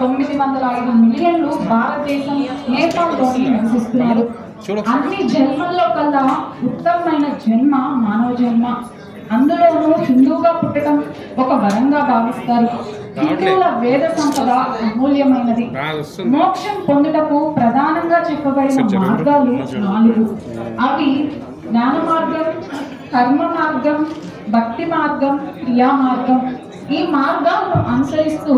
తొమ్మిది వందల ఐదు మిలియన్లు భారతదేశం నేపాల్లోని నివసిస్తున్నారు. అన్ని జన్మల్లో కల్లా ఉత్తమమైన జన్మ మానవ జన్మ. అందులోనూ హిందూగా పుట్టడం ఒక వరంగా భావిస్తారు. హిందువుల వేద సంపద అమూల్యమైనది. మోక్షం పొందుటకు ప్రధానంగా చెప్పబడిన మార్గాలు నాలుగు. అవి జ్ఞాన మార్గం కర్మ మార్గం భక్తి మార్గం క్రియా మార్గం. ఈ మార్గాలను అనుసరిస్తూ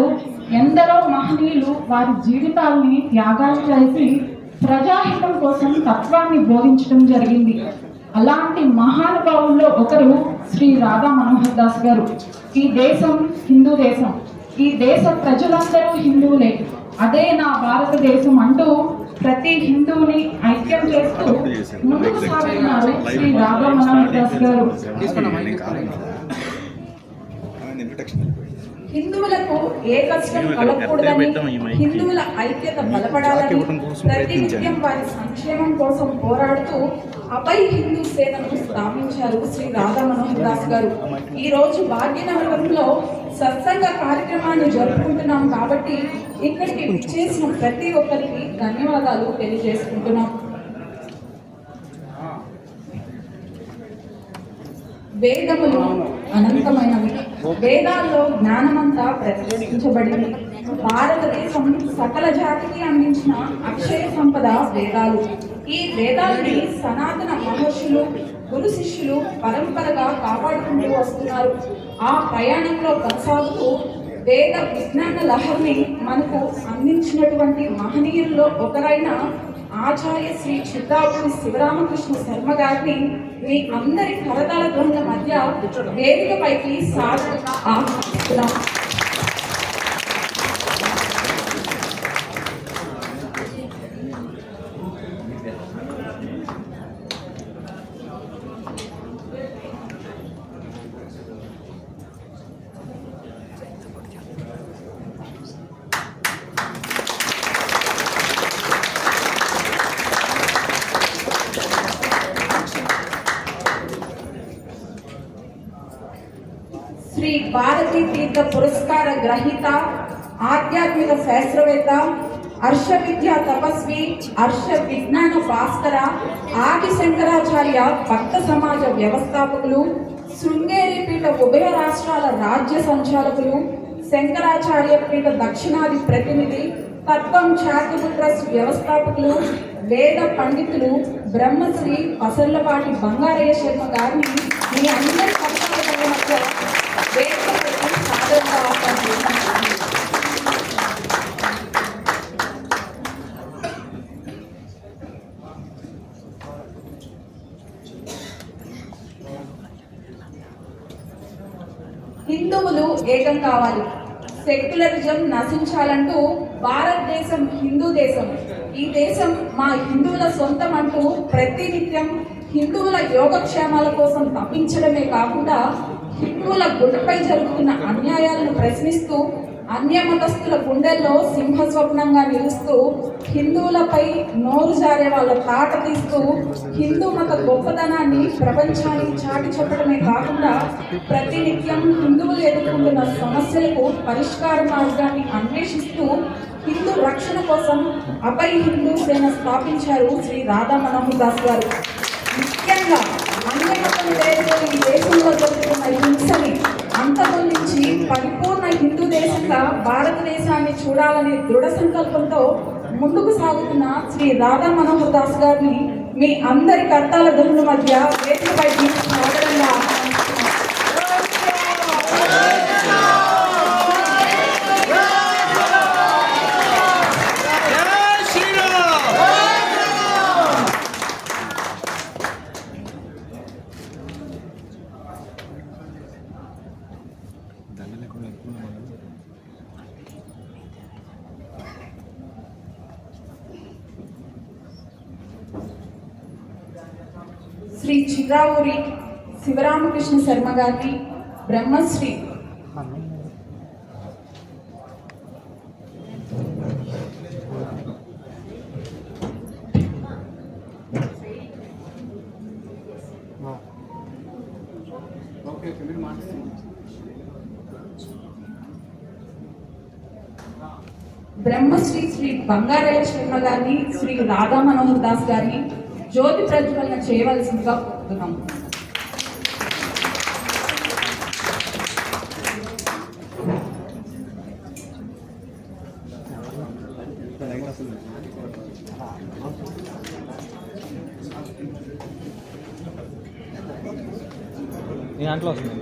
ఎందరో మహనీయులు వారి జీవితాల్ని త్యాగాలు చేసి ప్రజాహితం కోసం తత్వాన్ని బోధించడం జరిగింది. అలాంటి మహానుభావుల్లో ఒకరు శ్రీ రాధా మనోహర్ దాస్ గారు. ఈ దేశం హిందూ దేశం. ఈ దేశ ప్రజలందరూ హిందువులే. అదే నా భారతదేశం అంటూ ప్రతి హిందువుని ఐక్యం చేస్తూ ముందుకు సాగుతున్నారు శ్రీ రాధా మనోహర్ దాస్ గారు. హిందువులకు ఏ కష్టం కలగకూడదని హిందువుల ఐక్యత బలపడాలని ప్రతినిత్యం వారి సంక్షేమం కోసం పోరాడుతూ అభయ్ హిందూ సేనను స్థాపించారు శ్రీ రాధా మనోహర్ దాస్ గారు. ఈ రోజు భాగ్యనగరంలో సత్సంగ కార్యక్రమాన్ని జరుపుకుంటున్నాం కాబట్టి ఇక్కడికి చేసిన ప్రతి ఒక్కరికి ధన్యవాదాలు తెలియజేసుకుంటున్నాం. వేదములు అనంతమైనవి. వేదాల్లో జ్ఞానమంతా ప్రతిష్ఠించబడింది. భారతదేశం సకల జాతికి అందించిన అక్షయ సంపద వేదాలు. ఈ వేదాలని సనాతన మహర్షులు గురు శిష్యులు పరంపరగా కాపాడుకుంటూ వస్తున్నారు. ఆ ప్రయాణంలో కొనసాగుతూ వేద విజ్ఞాన లహరిని మనకు అందించినటువంటి మహనీయుల్లో ఒకరైన ఆచార్య శ్రీ చిత్తాపురి శివరామకృష్ణ శర్మ గారిని మీ అందరి కరతాల ధ్వనుల మధ్య వేదికపైకి సాధనగా శాస్త్రవేత్త హర్ష విద్యా తపస్వి హర్ష విజ్ఞాన భాస్కర ఆది శంకరాచార్య భక్త సమాజ వ్యవస్థాపకులు శృంగేరి పీఠ ఉభయ రాష్ట్రాల రాజ్య సంచాలకులు శంకరాచార్య పీఠ దక్షిణాది ప్రతినిధి తత్వం చారిటబుల్ ట్రస్ట్ వ్యవస్థాపకులు వేద పండితులు బ్రహ్మశ్రీ పసర్లపాటి బంగారయ్య శర్మ గారిని మీ అందరి కర్తవ్యాల మధ్య వేదికపైకి కావాలి. సెక్యులరిజం నశించాలంటూ భారతదేశం హిందూ దేశం. ఈ దేశం మా హిందువుల సొంతం అంటూ ప్రతినిత్యం హిందువుల యోగక్షేమాల కోసం తప్పించడమే కాకుండా హిందువుల గుండెపై జరుగుతున్న అన్యాయాలను ప్రశ్నిస్తూ అన్యమతస్థుల గుండెల్లో సింహస్వప్నంగా నిలుస్తూ హిందువులపై నోరు జారే వాళ్ళ తాట తీస్తూ హిందూ మత గొప్పదనాన్ని ప్రపంచానికి చాటి చెప్పడమే కాకుండా ప్రతినిత్యం హిందువులు ఎదుర్కొంటున్న సమస్యలకు పరిష్కార మార్గాన్ని అన్వేషిస్తూ హిందూ రక్షణ కోసం అభయ్ హిందూ సేన స్థాపించారు శ్రీ రాధా మనోహర్ దాస్ గారు. ముఖ్యంగా అన్ని మతం ఈ దేశంలో జరుగుతున్న హింసని అంతమొందించి పరిపూర్ణ హిందూ దేశంగా భారతదేశాన్ని చూడాలని దృఢ సంకల్పంతో ముందుకు సాగుతున్న శ్రీ రాధా మనోహర్ దాస్ గారిని మీ అందరి కర్తాల ధనుల మధ్య వేదికపైకి చిర్రావూరి శివరామకృష్ణ శర్మ గారిని బ్రహ్మశ్రీ. బ్రహ్మశ్రీ శ్రీ బంగారాయ శర్మ గారిని శ్రీ రాధా మనోహర్ దాస్ గారిని జ్యోతి ప్రజ్వలన చేయవలసిందిగా కోరుతున్నాం నీ దాంట్లో వస్తుంది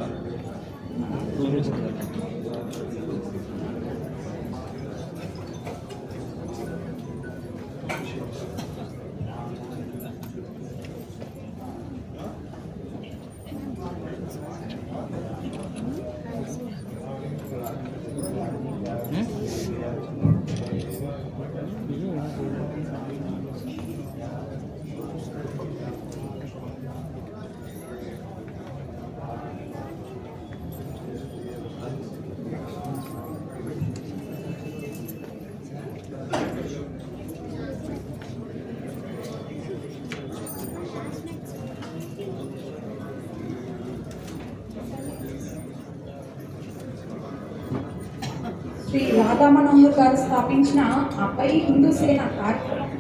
రాధామనోహర్ గారు స్థాపించిన అపై హిందూ సేన కార్యక్రమం.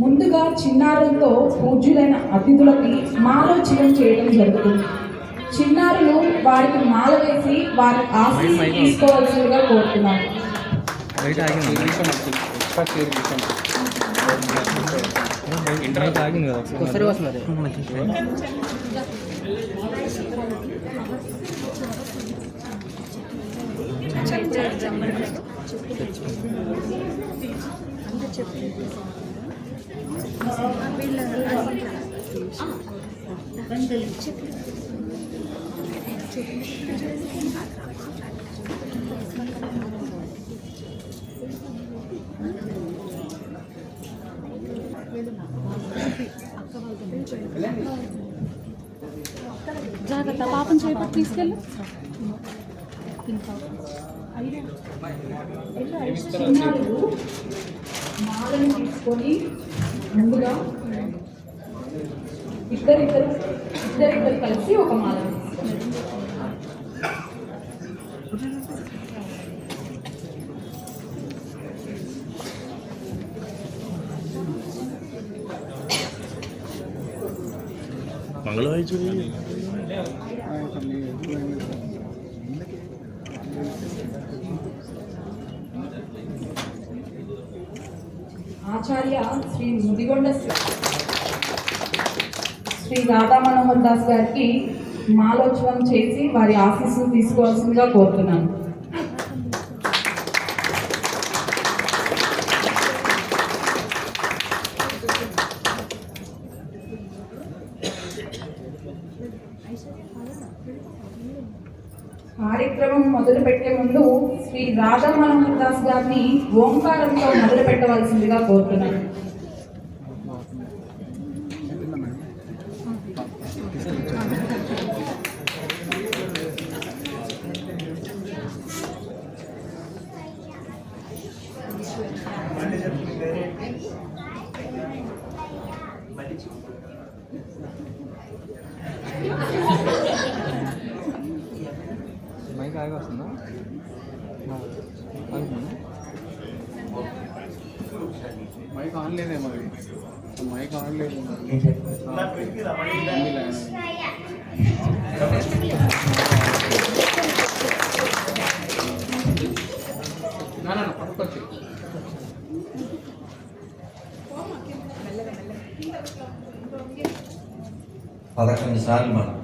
ముందుగా చిన్నారులతో పూజ్యులైన అతిథులకి మాలోచనం చేయడం జరుగుతుంది. చిన్నారులు వారికి మాల వేసి వారి ఆశీస్సు తీసుకోవాల్సిందిగా కోరుతున్నాను బయట జాగ్రత్త పాపం చేపట్టి తీసుకెళ్ళు. చిన్నారులు మాలను తీసుకొని ముందుగా ఇద్దరిద్దరు ఇద్దరిద్దరు కలిసి ఒక మాల వేస్తారు. ఆచార్య శ్రీ ముదిగొండ శ్రీ. రాధా మనోహర్ దాస్ గారికి మాలోత్సవం చేసి వారి ఆశీస్సులు తీసుకోవాల్సిందిగా కోరుతున్నాను. కార్యక్రమం మొదలు పెట్టే ముందు శ్రీ రాధా మనోహర్ దాస్ గారిని ఓంకారంతో మొదలు పెట్టవలసిందిగా కోరుతున్నాను. మైక్ ఆగి వస్తుందా మైక్ ఆన్ లేదే మరి మైక్ ఆన్ లేదు మరి. ఉంది లైన్. నా, నా, నా, పట్టుకొచ్చి. పదకొండు సార్లు మనం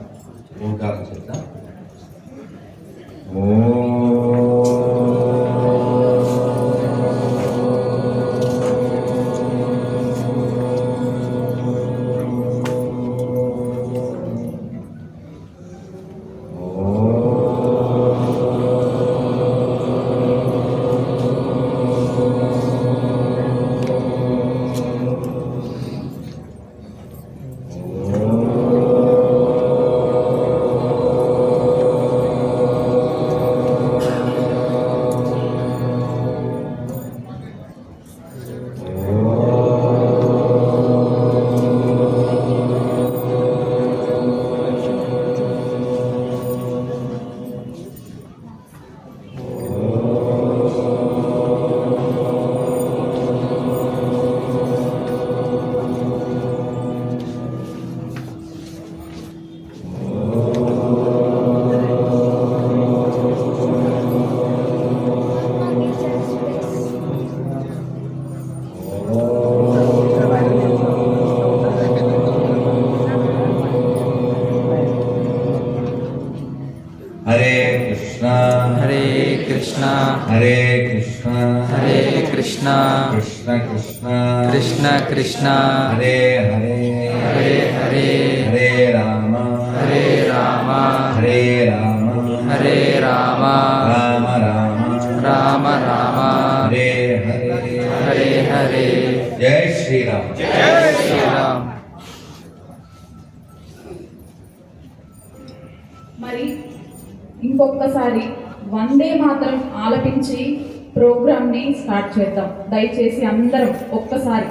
కృష్ణ. కృష్ణ కృష్ణ. హరే హరే. హరే హరే. హరే రామ. హరే రామ. హరే రామ. హరే రామ. రామ రామ. రామ రామ. హరే హరే. హరే హరే. జై శ్రీరామ్. శ్రీరామ్. మరి ఇంకొకసారి వందే మాత్రం ఆలపించి ప్రోగ్రామ్ని స్టార్ట్ చేద్దాం. దయచేసి అందరం ఒక్కసారి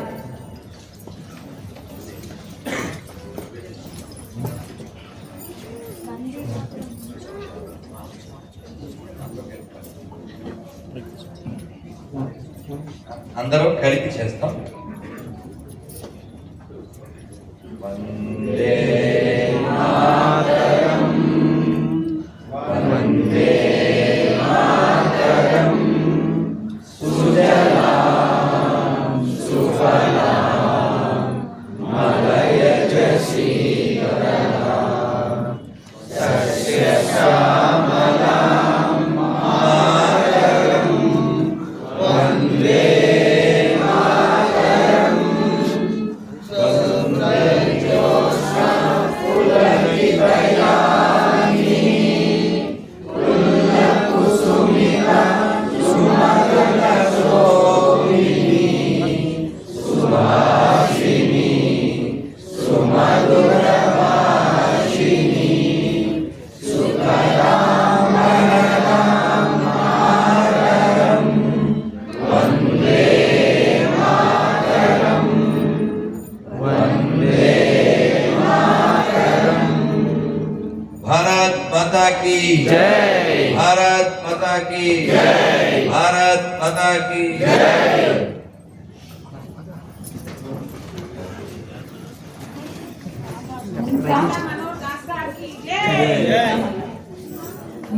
की जय भारत माता की जय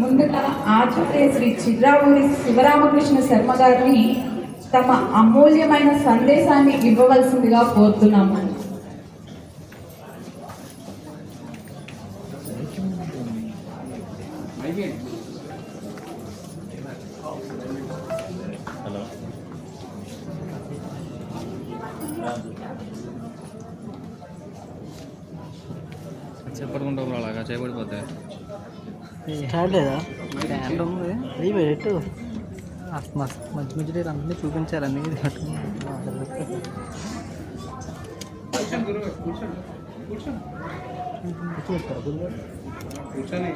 ముందుగా ఆచార్య శ్రీ చిర్రావూరి శివరామకృష్ణ శర్మ గారిని తమ అమూల్యమైన సందేశాన్ని ఇవ్వవలసిందిగా కోరుతున్నాము చెప్పకుండా అలాగా చేపడిపోతే స్టార్ట్ లేదా? స్టాండ్ ఉంది. అది పెట్టు. మంచి మంచి డేట్ అందరినీ చూపించాలి అన్నీ కూర్చొని